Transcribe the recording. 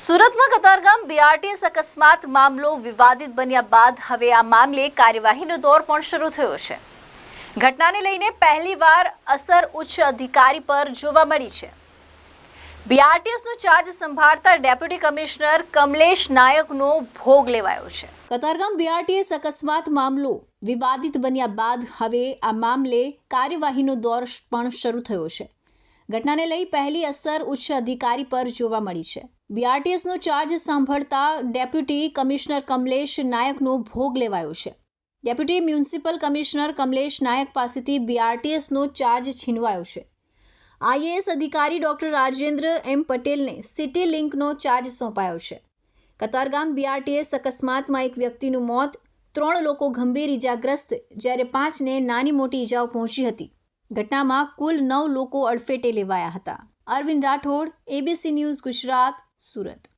સુરતમાં કતારગામ બીઆરટીએસ અકસ્માત મામલો વિવાદિત બન્યા બાદ હવે આ મામલે કાર્યવાહીનો દોર પણ શરૂ થયો છે. ઘટનાને લઈને પહેલીવાર અસર ઉચ્ચ અધિકારી પર જોવા મળી છે. બીઆરટીએસનો ચાર્જ સંભાળતા ડેપ્યુટી કમિશનર કમલેશ નાયકનો ભોગ લેવાયો છે. કતારગામ બીઆરટીએસ અકસ્માત મામલો વિવાદિત બન્યા બાદ હવે આ મામલે કાર્યવાહીનો દોર પણ શરૂ થયો છે. ઘટનાને લઈ પહેલી અસર ઉચ્ચ અધિકારી પર જોવા મળી છે. બીઆરટીએસનો ચાર્જ સાંભળતા ડેપ્યુટી કમિશનર કમલેશ નાયકનો ભોગ લેવાયો છે. Deputy municipal commissioner Kamlesh Nayak પાસેથી બીઆરટીએસનો ચાર્જ છીનવાયો છે. આઈએએસ અધિકારી ડોક્ટર રાજેન્દ્ર એમ પટેલને સિટી લિંકનો ચાર્જ સોંપાયો છે. કતારગામ બીઆરટીએસ અકસ્માતમાં એક વ્યક્તિનું મોત, ત્રણ લોકો ગંભીર ઇજાગ્રસ્ત જ્યારે પાંચને નાની મોટી ઇજાઓ પહોંચી હતી. ઘટનામાં કુલ નવ લોકો અડફેટે લેવાયા હતા. Arvind Rathod ABC news Gujarat. Surat.